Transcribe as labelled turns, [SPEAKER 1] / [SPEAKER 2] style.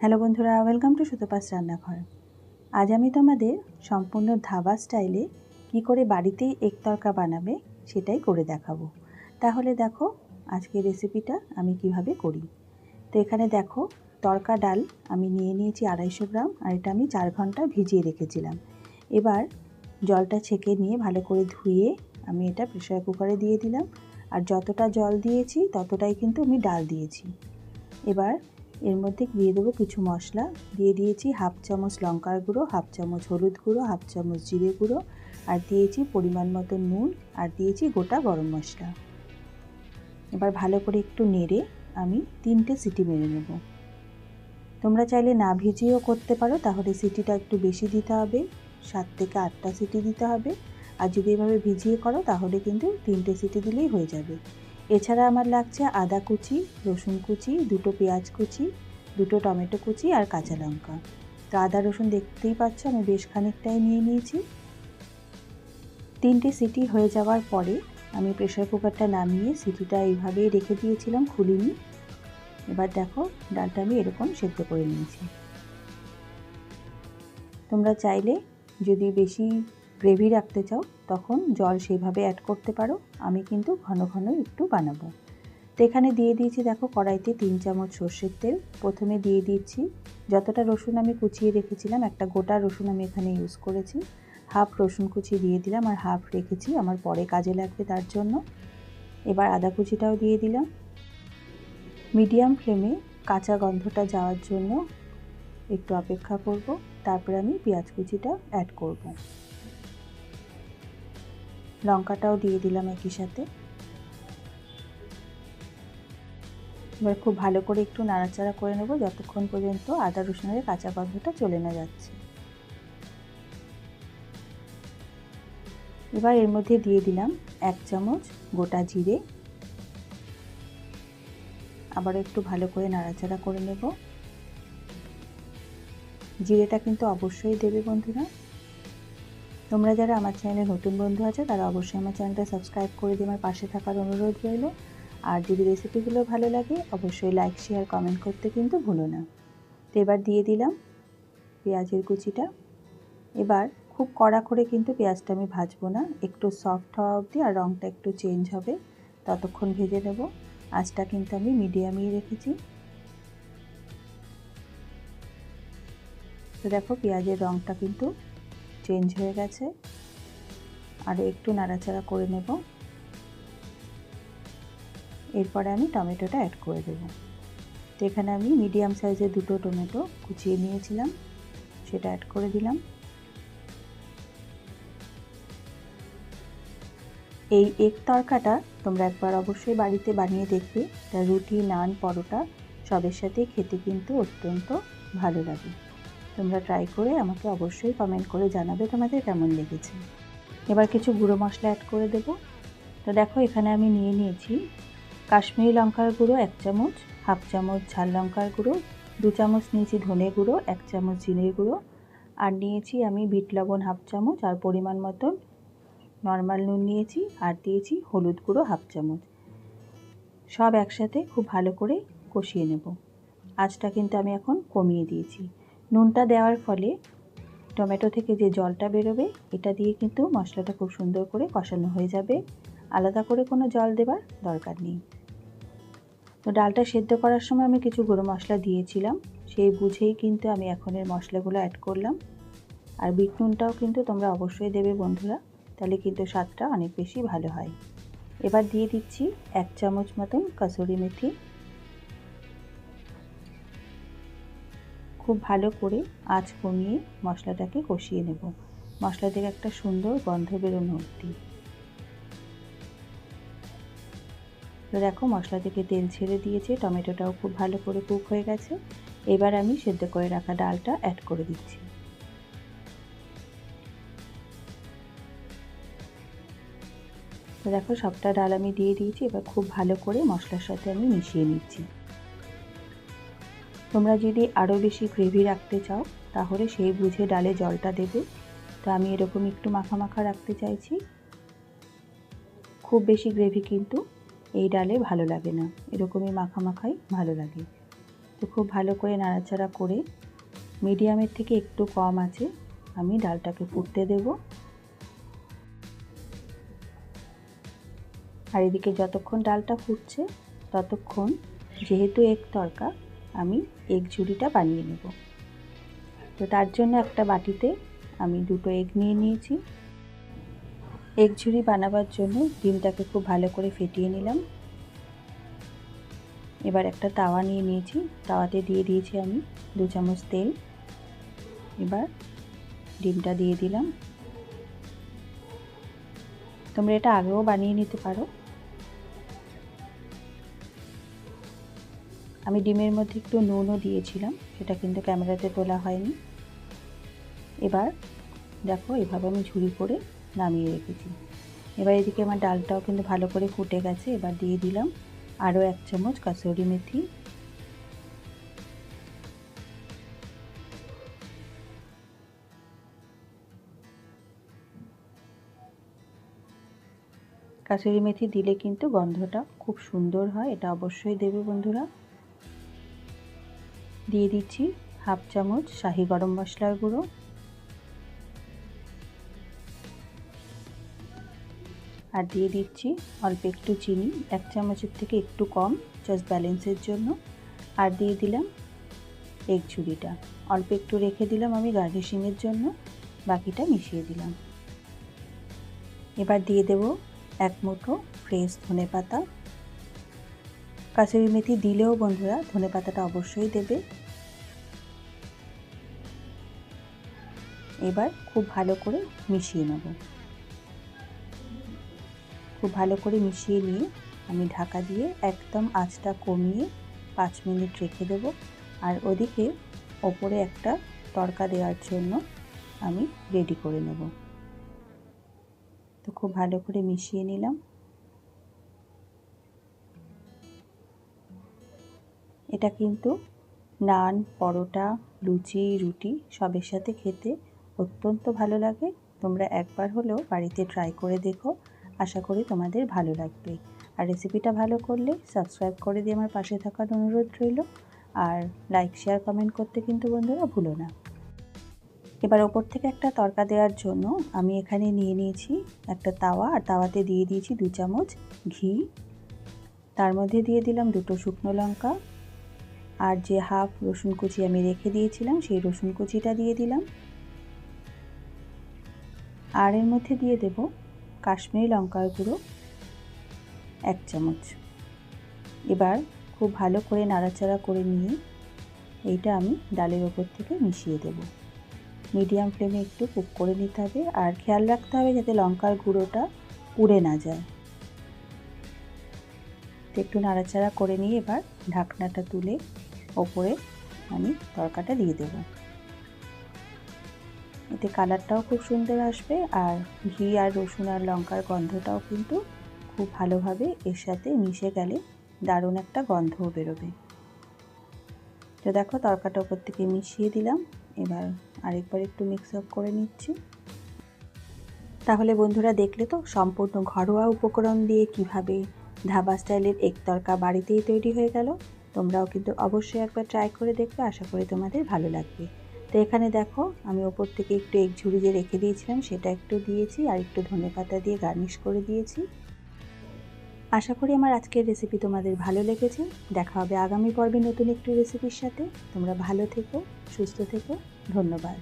[SPEAKER 1] Hello বন্ধুরা welcome to সুতোপাস রান্নাঘর। আজ আমি তোমাদের সম্পূর্ণ ধাবা স্টাইলে কি করে বাড়িতেই এক তরকা বানাবে সেটাই করে দেখাবো। তাহলে দেখো, আজকের রেসিপিটা আমি কীভাবে করি। তো এখানে দেখো, তরকা ডাল আমি নিয়ে নিয়েছি আড়াইশো গ্রাম আর এটা আমি চার ঘণ্টা ভিজিয়ে রেখেছিলাম। এবার জলটা ছেঁকে নিয়ে ভালো করে ধুয়ে আমি এটা প্রেশার কুকারে দিয়ে দিলাম। আর যতটা জল দিয়েছি, ততটাই কিন্তু আমি ডাল দিয়েছি। এবার এর মধ্যে দিয়ে দেবো কিছু মশলা। দিয়ে দিয়েছি হাফ চামচ লঙ্কার গুঁড়ো, হাফ চামচ হলুদ গুঁড়ো, হাফ চামচ জিরে গুঁড়ো আর দিয়েছি পরিমাণ মতো নুন আর দিয়েছি গোটা গরম মশলা। এবার ভালো করে একটু নেড়ে আমি তিনটে সিটি মেরে নেব। তোমরা চাইলে না ভিজিয়েও করতে পারো, তাহলে সিটিটা একটু বেশি দিতে হবে। সাত থেকে আটটা সিটি দিতে হবে। আর যদি এভাবে ভিজিয়ে করো, তাহলে কিন্তু তিনটে সিটি দিলেই হয়ে যাবে। এছাড়া আমার লাগছে আদা কুচি, রসুন কুচি, দুটো পেঁয়াজ কুচি, দুটো টমেটো কুচি আর কাঁচা লঙ্কা। তো আদা, রসুন দেখতেই পাচ্ছ, আমি বেশ খানিকটাই নিয়ে নিয়েছি। তিনটে সিটি হয়ে যাওয়ার পরে আমি প্রেশার কুকারটা নামিয়ে সিটিটা এইভাবেই রেখে দিয়েছিলাম খুলিনি। এবার দেখো, ডালটা আমি এরকম সেদ্ধ করে নিয়েছি। তোমরা চাইলে যদি বেশি গ্রেভি রাখতে চাও তখন জল সেইভাবে অ্যাড করতে পারো, আমি কিন্তু ঘন ঘন একটু বানাবো। তো এখানে দিয়ে দিয়েছি, দেখো, কড়াইতে তিন চামচ সর্ষের তেল। প্রথমে দিয়ে দিচ্ছি, যতটা রসুন আমি কুচিয়ে রেখেছিলাম, একটা গোটা রসুন আমি এখানে ইউজ করেছি। হাফ রসুন কুচি দিয়ে দিলাম আর হাফ রেখেছি, আমার পরে কাজে লাগবে তার জন্য। এবার আদা কুচিটাও দিয়ে দিলাম। মিডিয়াম ফ্লেমে কাঁচা গন্ধটা যাওয়ার জন্য একটু অপেক্ষা করব, তারপরে আমি পেঁয়াজ কুচিটা অ্যাড করব। লঙ্কাটাও দিয়ে দিলাম একই সাথে। এবার খুব ভালো করে একটু নাড়াচাড়া করে নেব, যতক্ষণ পর্যন্ত আদা রসুনের কাঁচা গন্ধটা চলে না যাচ্ছে। এবার এর মধ্যে দিয়ে দিলাম এক চামচ গোটা জিরে। আবার একটু ভালো করে নাড়াচাড়া করে নেব। জিরেটা কিন্তু অবশ্যই দেবে বন্ধুরা। তোমরা যারা আমার চ্যানেলে নতুন বন্ধু আছে, তারা অবশ্যই আমার চ্যানেলটা সাবস্ক্রাইব করে দিয়ে আমার পাশে থাকার অনুরোধ রইল। আর যদি রেসিপিগুলো ভালো লাগে, অবশ্যই লাইক শেয়ার কমেন্ট করতে কিন্তু ভুলো না। তো এবার দিয়ে দিলাম পেঁয়াজের কুচিটা। এবার খুব কড়া করে কিন্তু পেঁয়াজটা আমি ভাজবো না। একটু সফট হওয়া অবধি আর রঙটা একটু চেঞ্জ হবে। ততক্ষণ ভেজে নেব। আঁচটা কিন্তু আমি মিডিয়ামেই রেখেছি। তো দেখো পেঁয়াজের রঙটা কিন্তু চেঞ্জ হয়ে গেছে। আরও একটু নাড়াচাড়া করে নেব। এরপরে আমি টমেটোটা অ্যাড করে দেব। তো এখানে আমি মিডিয়াম সাইজের দুটো টমেটো কুচিয়ে নিয়েছিলাম। সেটা অ্যাড করে দিলাম। এই এক তরকাটা তোমরা একবার অবশ্যই বাড়িতে বানিয়ে দেখবে। তা রুটি, নান, পরোটা সবের সাথে খেতে কিন্তু অত্যন্ত ভালো লাগে। তোমরা ট্রাই করে আমাকে অবশ্যই কমেন্ট করে জানাবে তোমাদের কেমন লেগেছে। এবার কিছু গুঁড়ো মশলা অ্যাড করে দেব। তো দেখো, এখানে আমি নিয়ে নিয়েছি কাশ্মীরি লঙ্কার গুঁড়ো এক চামচ, হাফ চামচ ঝাল লঙ্কার গুঁড়ো, দু চামচ নিয়েছি ধনে গুঁড়ো, এক চামচ জিনের গুঁড়ো, আর নিয়েছি আমি বিট লবণ হাফ চামচ, আর পরিমাণ মতন নর্মাল নুন নিয়েছি, আর দিয়েছি হলুদ গুঁড়ো হাফ চামচ। সব একসাথে খুব ভালো করে কষিয়ে নেব। আঁচটা কিন্তু আমি এখন কমিয়ে দিয়েছি। নুনটা দেওয়ার ফলে টমেটো থেকে যে জলটা বেরোবে, এটা দিয়ে কিন্তু মশলাটা খুব সুন্দর করে কষানো হয়ে যাবে। আলাদা করে কোনো জল দেবার দরকার নেই। তো ডালটা সেদ্ধ করার সময় আমি কিছু গুঁড়ো মশলা দিয়েছিলাম, সেই বুঝেই কিন্তু আমি এখন এর মশলাগুলো অ্যাড করলাম। আর বিট নুনটাও কিন্তু তোমরা অবশ্যই দেবে বন্ধুরা, তাহলে কিন্তু স্বাদটা অনেক বেশি ভালো হয়। এবার দিয়ে দিচ্ছি এক চামচ মতন কাসুরি মেথি। খুব ভালো করে আঁচ কমিয়ে মশলাটাকে কষিয়ে নেব। মশলা থেকে একটা সুন্দর গন্ধ বেরোনো অবধি। তো দেখো, মশলা থেকে তেল ছেড়ে দিয়েছে, টমেটোটাও খুব ভালো করে কুক হয়ে গেছে। এবার আমি সেদ্ধ করে রাখা ডালটা অ্যাড করে দিচ্ছি। তো দেখো, সবটা ডাল আমি দিয়ে দিয়েছি, এবার খুব ভালো করে মশলার সাথে আমি মিশিয়ে নিচ্ছি। তোমরা যদি আরও বেশি গ্রেভি রাখতে চাও, তাহলে সেই বুঝে ডালে জলটা দেবে। তো আমি এরকম একটু মাখা মাখা রাখতে চাইছি। খুব বেশি গ্রেভি কিন্তু এই ডালে ভালো লাগে না। এরকমই মাখা মাখাই ভালো লাগে। তো খুব ভালো করে নাড়াচাড়া করে মিডিয়ামের থেকে একটু কম আছে, আমি ডালটাকে ফুটতে দেব। আর এদিকে যতক্ষণ ডালটা ফুটছে, ততক্ষণ যেহেতু এক তরকা আমি এগ ঝুড়িটা বানিয়ে নেব। তো তার জন্য একটা বাটিতে আমি দুটো এগ নিয়ে নিয়েছি। এগ ঝুড়ি বানাবার জন্য ডিমটাকে খুব ভালো করে ফেটিয়ে নিলাম। এবার একটা তাওয়া নিয়ে নিয়েছি। তাওয়াতে দিয়ে দিয়েছি আমি দু চামচ তেল। এবার ডিমটা দিয়ে দিলাম। তোমরা এটা আগেও বানিয়ে নিতে পারো। আমি ডিমের মধ্যে একটু নুনও দিয়েছিলাম, সেটা কিন্তু ক্যামেরাতে তোলা হয়নি। এবার দেখো, এভাবে আমি ঝুড়ি করে নামিয়ে রেখেছি। এবার এদিকে আমার ডালটাও কিন্তু ভালো করে ফুটে গেছে, এবার দিয়ে দিলাম আরও এক চামচ কাসুরি মেথি। কাসুরি মেথি দিলে কিন্তু গন্ধটা খুব সুন্দর হয়, এটা অবশ্যই দেবে বন্ধুরা। দিয়ে দিচ্ছি হাফ চামচ শাহি গরম মশলার গুঁড়ো। আর দিয়ে দিচ্ছি অল্প একটু চিনি, এক চামচের থেকে একটু কম জাস্ট ব্যালেন্সের জন্য। আর দিয়ে দিলাম এগ ঝুড়িটা। অল্প একটু রেখে দিলাম আমি গার্নিশিংয়ের জন্য, বাকিটা মিশিয়ে দিলাম। এবার দিয়ে দেব এক মুঠো ফ্রেশ ধনে পাতা কাসুরি মেথি দিলেও বন্ধুরা ধনে পাতাটা অবশ্যই দেবে। এবার খুব ভালো করে মিশিয়ে নেব। খুব ভালো করে মিশিয়ে নিয়ে আমি ঢাকা দিয়ে একদম আঁচটা কমিয়ে পাঁচ মিনিট রেখে দেব। আর ওদিকে ওপরে একটা তড়কা দেওয়ার জন্য আমি রেডি করে নেব। তো খুব ভালো করে মিশিয়ে নিলাম। এটা কিন্তু নান, পরোটা, লুচি, রুটি সবের সাথে খেতে অত্যন্ত ভালো লাগে। তোমরা একবার হলেও বাড়িতে ট্রাই করে দেখো। আশা করি তোমাদের ভালো লাগবে। আর রেসিপিটা ভালো করলে সাবস্ক্রাইব করে দিয়ে আমার পাশে থাকার অনুরোধ রইল। আর লাইক শেয়ার কমেন্ট করতে কিন্তু বন্ধুরা ভুলো না। এবার ওপর থেকে একটা তরকা দেওয়ার জন্য আমি এখানে নিয়ে নিয়েছি একটা তাওয়া। আর তাওয়াতে দিয়ে দিয়েছি দু চামচ ঘি। তার মধ্যে দিয়ে দিলাম দুটো শুকনো লঙ্কা। আর যে হাফ রসুন কুচি আমি রেখে দিয়েছিলাম, সেই রসুন কুচিটা দিয়ে দিলাম। আর এর মধ্যে দিয়ে দেব কাশ্মীরি লঙ্কার গুঁড়ো, এক চামচ। এবার খুব ভালো করে নাড়াচাড়া করে নিয়ে এইটা আমি ডালের ওপর থেকে মিশিয়ে দেব। মিডিয়াম ফ্লেমে একটু কুক করে নিতে হবে আর খেয়াল রাখতে হবে যাতে লঙ্কার গুঁড়োটা পুড়ে না যায়। একটু নাড়াচাড়া করে নিয়ে এবার ঢাকনাটা তুলে ওপরে আমি তরকাটা দিয়ে দেব। এতে কালারটাও খুব সুন্দর আসবে আর ঘি আর রসুন আর লঙ্কার গন্ধটাও কিন্তু খুব ভালোভাবে এর সাথে মিশে গেলে দারুণ একটা গন্ধও বেরোবে। তো দেখো তরকাটা ওপর থেকে মিশিয়ে দিলাম। এবার আরেকবার একটু মিক্স আপ করে নিচ্ছি। তাহলে বন্ধুরা দেখলে তো সম্পূর্ণ ঘরোয়া উপকরণ দিয়ে কীভাবে ধাবা স্টাইলের এক তরকা বাড়িতেই তৈরি হয়ে গেল। তোমরাও কিন্তু অবশ্যই একবার ট্রাই করে দেখবে, আশা করি তোমাদের ভালো লাগবে। তো এখানে দেখো, আমি ওপর থেকে একটু এক ঝুড়ি যে রেখে দিয়েছিলাম, সেটা একটু দিয়েছি আর একটু ধনে পাতা দিয়ে গার্নিশ করে দিয়েছি। আশা করি আমার আজকের রেসিপি তোমাদের ভালো লেগেছে। দেখা হবে আগামী পর্বে নতুন একটি রেসিপির সাথে। তোমরা ভালো থেকো, সুস্থ থেকো। ধন্যবাদ।